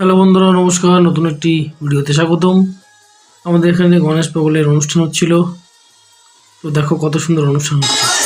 Hello বন্ধুরা, নমস্কার। নতুন একটি ভিডিওতে স্বাগতম। আমাদের এখানে গণেশ পাগলের অনুষ্ঠান হচ্ছিল। তো দেখো কত সুন্দর অনুষ্ঠান হচ্ছে।